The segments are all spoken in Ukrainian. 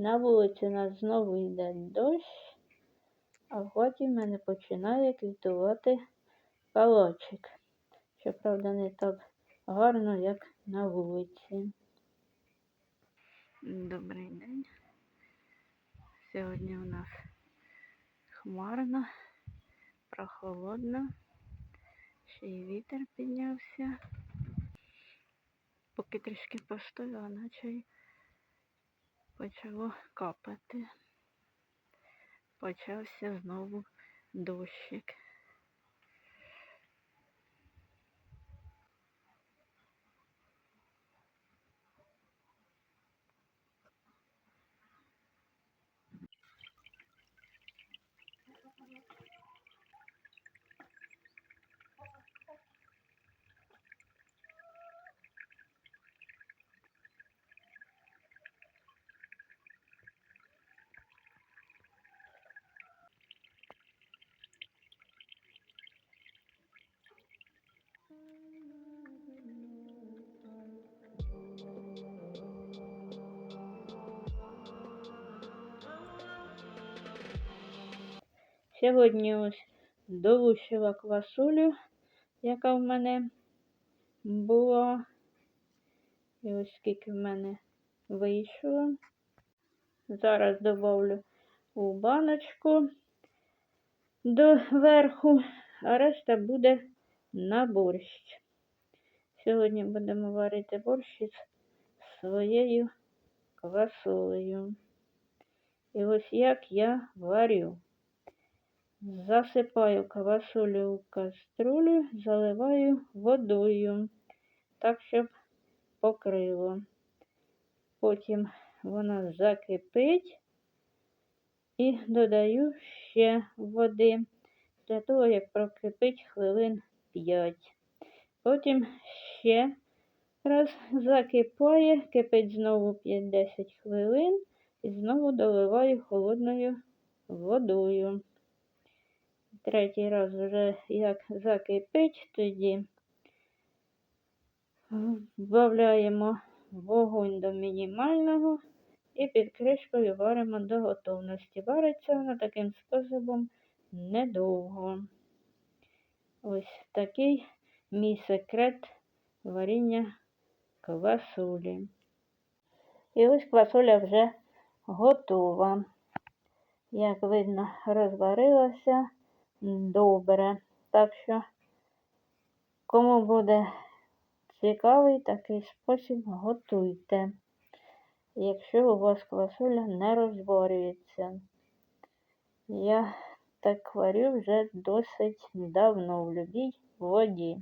На вулиці у нас знову йде дощ, а хаті в мене починає квітувати калачик. Щоправда, не так гарно, як на вулиці. Добрий день. Сьогодні у нас хмарно, прохолодно, ще й вітер піднявся. Поки трішки постояла, наче й почало капати. Почався знову дощик. Сьогодні ось долучила квасолю, яка в мене була. І ось скільки в мене вийшло. Зараз добавлю у баночку до верху, а решта буде на борщ. Сьогодні будемо варити борщ із своєю квасолею. І ось як я варю. Засипаю квасолю у каструлю, заливаю водою, так, щоб покрило. Потім вона закипить і додаю ще води для того, як прокипить хвилин 5. Потім ще раз закипає, кипить знову 5-10 хвилин і знову доливаю холодною водою. Третій раз вже як закипить, тоді вбавляємо вогонь до мінімального і під кришкою варимо до готовності. Вариться воно таким способом недовго. Ось такий мій секрет варіння квасолі. І ось квасоля вже готова. Як видно, розварилася добре. Так що, кому буде цікавий такий спосіб, готуйте. Якщо у вас квасоля не розборюється. Я так варю вже досить давно в любій воді.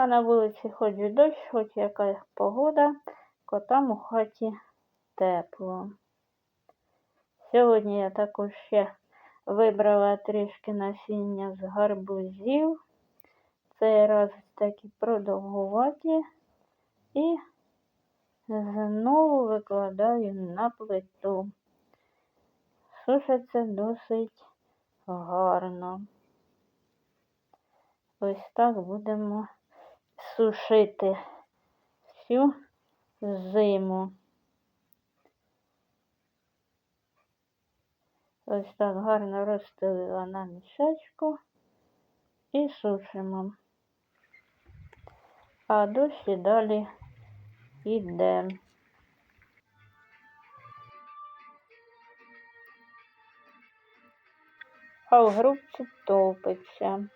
А на вулиці хоч і дощ, хоч яка погода, котам у хаті тепло. Сьогодні я також ще вибрала трішки насіння з гарбузів. Цей раз такі продовгуваті і знову викладаю на плиту. Сушиться досить гарно. Ось так будемо сушити всю зиму. Ось так гарно розстелила на мішечку і сушимо. А дощ і далі йде. А в грубці топиться.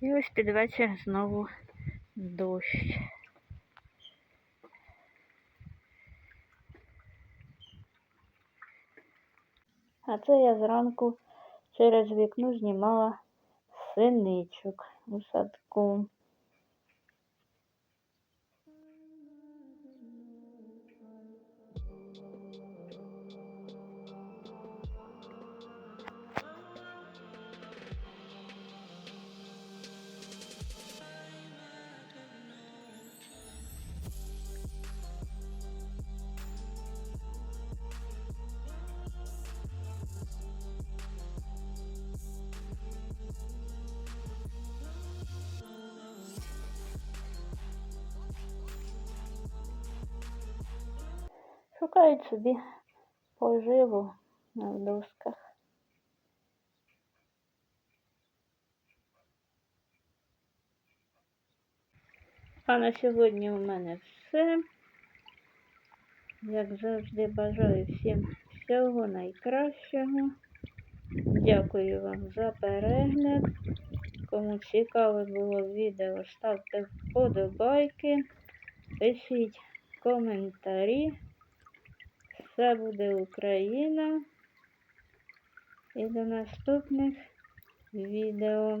І ось під вечір знову дощ. А це я зранку через вікно знімала синичок у садку. Шукають собі поживу на досках. А на сьогодні у мене все. Як завжди, бажаю всім всього найкращого. Дякую вам за перегляд. Кому цікаве було відео, ставте вподобайки, пишіть коментарі. Все буде Україна. І до наступних відео.